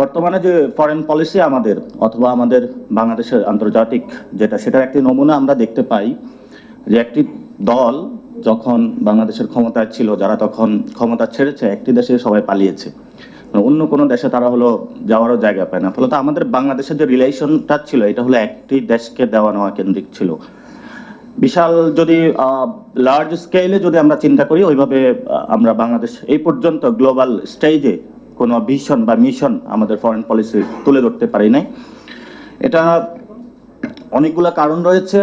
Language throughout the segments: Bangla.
বর্তমানে যে ফরেন পলিসি আমাদের অথবা আমাদের বাংলাদেশের আন্তর্জাতিক যেটা, সেটার একটি নমুনা আমরা দেখতে পাই যে একটি দল যখন বাংলাদেশের ক্ষমতায় ছিল, যারা তখন ক্ষমতা ছেড়েছে, একটি দেশে সবাই পালিয়েছে। অন্য কোনো দেশে তারা হলো যাওয়ারও জায়গা পায় না। ফলত আমাদের বাংলাদেশের যে রিলেশনটা ছিল, এটা হলো একটি দেশকে দেওয়া নেওয়া কেন্দ্রিক ছিল। বিশাল যদি লার্জ স্কেলে যদি আমরা চিন্তা করি, ওইভাবে আমরা বাংলাদেশ এই পর্যন্ত গ্লোবাল স্টেজে কোনো ভিশন বা মিশন আমাদের ফরেন পলিসি তুলে ধরতে পারি নাই। এটা অনেকগুলো কারণ রয়েছে।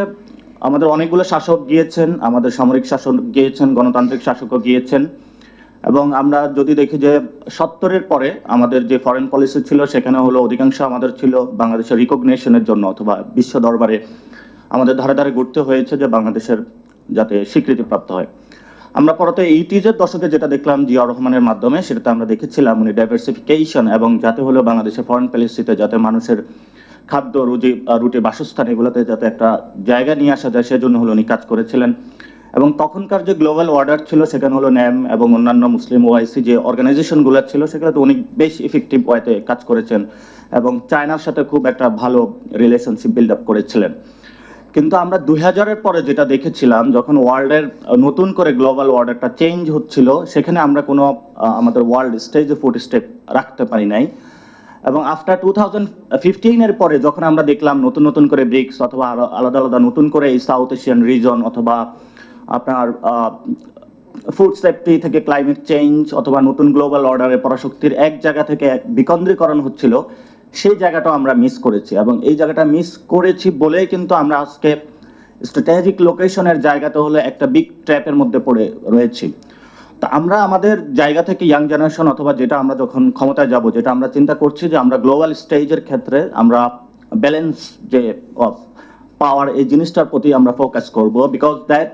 আমাদের অনেকগুলো শাসক গিয়েছেন, আমাদের সামরিক শাসক গিয়েছেন, গণতান্ত্রিক শাসকও গিয়েছেন। এবং আমরা যদি দেখি যে সত্তরের পরে আমাদের যে ফরেন পলিসি ছিল, সেখানে হলো অধিকাংশ আমাদের ছিল বাংলাদেশের রিকগনেশনের জন্য অথবা বিশ্ব দরবারে আমাদের ধারে ধারে ঘুরতে হয়েছে যে বাংলাদেশের যাতে স্বীকৃতি প্রাপ্ত হয়। আমরা পরতে এইটিজের দশকে যেটা দেখলাম জিয়া রহমানের মাধ্যমে, সেটাতে আমরা দেখেছিলাম উনি ডাইভার্সিফিকেশন এবং যাতে হলো বাংলাদেশের ফরেন পলিসিতে যাতে মানুষের খাদ্য, রুজি রুটি বাসস্থান এগুলোতে যাতে একটা জায়গা নিয়ে আসা যায়, সেজন্য হলো উনি কাজ করেছিলেন। এবং তখনকার যে গ্লোবাল অর্ডার ছিল, সেখানে হলো ন্যাম এবং অন্যান্য মুসলিম ওআইসি যে অর্গানাইজেশনগুলো ছিল, সেগুলোতে উনি বেশ ইফেক্টিভ ওয়েতে কাজ করেছেন এবং চায়নার সাথে খুব একটা ভালো রিলেশনশিপ বিল্ড আপ করেছিলেন। কিন্তু আমরা দুই হাজারের পরে যেটা দেখেছিলাম, যখন ওয়ার্ল্ডের নতুন করে গ্লোবাল অর্ডারটা চেঞ্জ হচ্ছিল, সেখানে আমরা কোনো আমাদের ওয়ার্ল্ড স্টেজে ফুট স্টেপ রাখতে পারি নাই। এবং আফটার টু থাউজেন্ড ফিফটিনের পরে যখন আমরা দেখলাম নতুন নতুন করে ব্রিক্স অথবা আলাদা আলাদা নতুন করে এই সাউথ এশিয়ান রিজন অথবা আপনার ফুড সেফটি থেকে ক্লাইমেট চেঞ্জ অথবা নতুন গ্লোবাল অর্ডারে পরাশক্তির এক জায়গা থেকে বিকেন্দ্রীকরণ হচ্ছিল সেই জায়গাটাও আমরা মিস করেছি এবং এই জায়গাটা মিস করেছি বলেই কিন্তু আমরা আজকে স্ট্র্যাটেজিক লোকেশনের জায়গাটা হলো একটা বিগ ট্র্যাপের মধ্যে পড়ে রয়েছি। তা আমরা আমাদের জায়গা থেকে ইয়াং জেনারেশন অথবা যেটা আমরা যখন ক্ষমতায় যাব, যেটা আমরা চিন্তা করছি যে আমরা গ্লোবাল স্টেজের ক্ষেত্রে আমরা ব্যালেন্স যে অফ পাওয়ার এই জিনিসটার প্রতি আমরা ফোকাস করব because that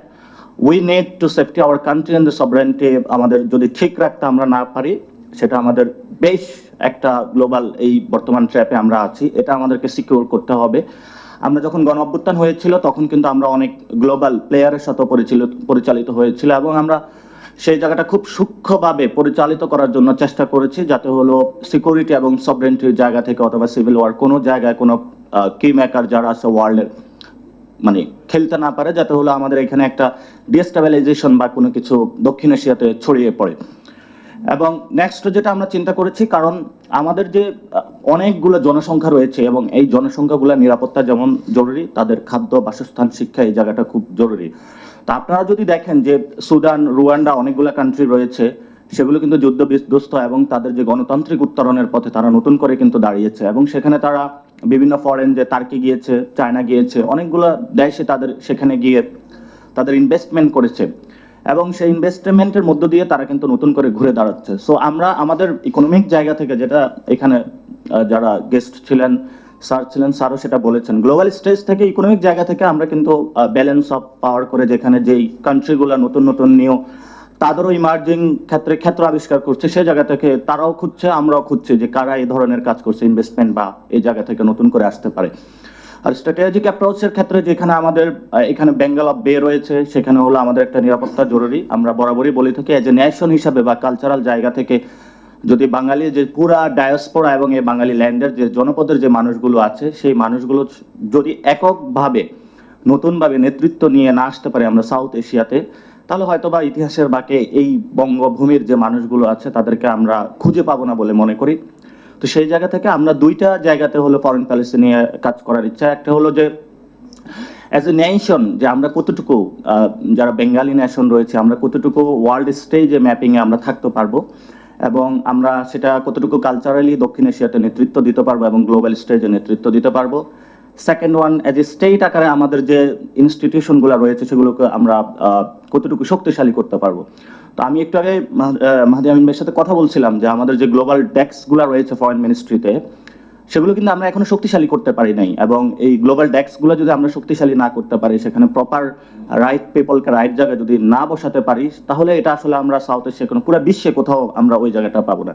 we need to safety our country and the sovereignty আমাদের যদি ঠিক রাখতে আমরা না পারি সেটা আমাদের বেশ একটা গ্লোবাল এই বর্তমান ট্র্যাপে আমরা আছি। এটা আমাদেরকে সিকিউর করতে হবে। আমরা যখন গণ অভ্যুত্থান হয়েছিল, তখন কিন্তু আমরা অনেক গ্লোবাল প্লেয়ারের সাথে পরিচালিত হয়েছিল এবং আমরা সেই জায়গাটা খুব সূক্ষ্মভাবে পরিচালিত করার জন্য চেষ্টা করেছি, যাতে হলো সিকিউরিটি এবং সবরেন্টির জায়গা থেকে অথবা সিভিল ওয়ার কোনো জায়গায় কোনো কি মেকার যারা আছে ওয়ার্ল্ডের মানে খেলতে না পারে, যাতে হলো আমাদের এখানে একটা ডিস্টেবিলাইজেশন বা কোনো কিছু দক্ষিণ এশিয়াতে ছড়িয়ে পড়ে। এবং নেক্সট যেটা আমরা চিন্তা করেছি, কারণ আমাদের যে অনেকগুলো জনসংখ্যা রয়েছে এবং এই জনসংখ্যাগুলো নিরাপত্তা যেমন জরুরি, তাদের খাদ্য, বাসস্থান, শিক্ষা এই জায়গাটা খুব জরুরি। তা আপনারা যদি দেখেন যে, সুদান, রুয়ান্ডা অনেকগুলো কান্ট্রি রয়েছে, সেগুলো কিন্তু যুদ্ধ বিধ্বস্ত এবং তাদের যে গণতান্ত্রিক উত্তরণের পথে তারা নতুন করে কিন্তু দাঁড়িয়েছে এবং সেখানে তারা বিভিন্ন ফরেন যে তার্কি গিয়েছে চায়না গিয়েছে, অনেকগুলো দেশে তাদের সেখানে গিয়ে তাদের ইনভেস্টমেন্ট করেছে। এবং সেই ইনভেস্টমেন্টের মধ্য দিয়ে তারা কিন্তু নতুন করে ঘুরে দাঁড়াচ্ছে। সো আমরা আমাদের ইকোনমিক জায়গা থেকে যেটা এখানে যারা গেস্ট ছিলেন স্যার ছিলেন স্যারও সেটা বলেছেন। গ্লোবাল স্টেজ থেকে ইকোনমিক জায়গা থেকে আমরা কিন্তু ব্যালেন্স অফ পাওয়ার করে যেখানে যেই কান্ট্রিগুলো নতুন নতুন নিয়েও তাদেরও ইমার্জিং ক্ষেত্রে ক্ষেত্র আবিষ্কার করছে সেই জায়গা থেকে তারাও খুঁজছে, আমরাও খুঁজছি যে কারা এই ধরনের কাজ করছে ইনভেস্টমেন্ট বা এই জায়গা থেকে নতুন করে আসতে পারে। আর স্ট্র্যাটেজিক অ্যাপ্রোচের ক্ষেত্রে যেখানে আমাদের এখানে বেঙ্গল অফ বে রয়েছে, সেখানে হলো আমাদের একটা নিরাপত্তা জরুরি। আমরা বরাবরই বলে থাকি এজ এ ন্যাশন হিসাবে বা কালচারাল জায়গা থেকে যদি বাঙালি যে পুরা ডায়াসপোরা এবং এই বাঙালি ল্যান্ডের যে জনপদের যে মানুষগুলো আছে, সেই মানুষগুলো যদি এককভাবে নতুনভাবে নেতৃত্ব নিয়ে না আসতে পারে আমরা সাউথ এশিয়াতে তাহলে হয়তো বা ইতিহাসের বাকে এই বঙ্গভূমির যে মানুষগুলো আছে, তাদেরকে আমরা খুঁজে পাবো না বলে মনে করি। তো সেই জায়গা থেকে আমরা দুইটা জায়গাতে হলো ফরেন পলিসি নিয়ে কাজ করার ইচ্ছা। একটা হলো যে অ্যাজ এ নেশন যে আমরা কতটুকু যারা বেঙ্গালি নেশন রয়েছে, আমরা কতটুকু ওয়ার্ল্ড স্টেজে ম্যাপিংয়ে আমরা থাকতে পারব এবং আমরা সেটা কতটুকু কালচারালি দক্ষিণ এশিয়াতে নেতৃত্ব দিতে পারব এবং গ্লোবাল স্টেজে নেতৃত্ব দিতে পারব। Second one as a state আকারে আমাদের যে ইনস্টিটিউশনগুলো রয়েছে, সেগুলোকে আমরা কতটুকু শক্তিশালী করতে পারব। তো আমি একটু আগে মাহাদি আমিন ভাইয়ের সাথে কথা বলছিলাম যে আমাদের যে গ্লোবাল ডেস্কগুলো রয়েছে ফরেন মিনিস্ট্রিতে সেগুলো কিন্তু আমরা এখনও শক্তিশালী করতে পারি নাই এবং এই গ্লোবাল ডেস্কগুলো যদি আমরা শক্তিশালী না করতে পারি, সেখানে প্রপার রাইট পিপলকে রাইট জায়গায় যদি না বসাতে পারি, তাহলে এটা আসলে আমরা সাউথ এশিয়া কোনো, পুরো বিশ্বে কোথাও আমরা ওই জায়গাটা পাবো না।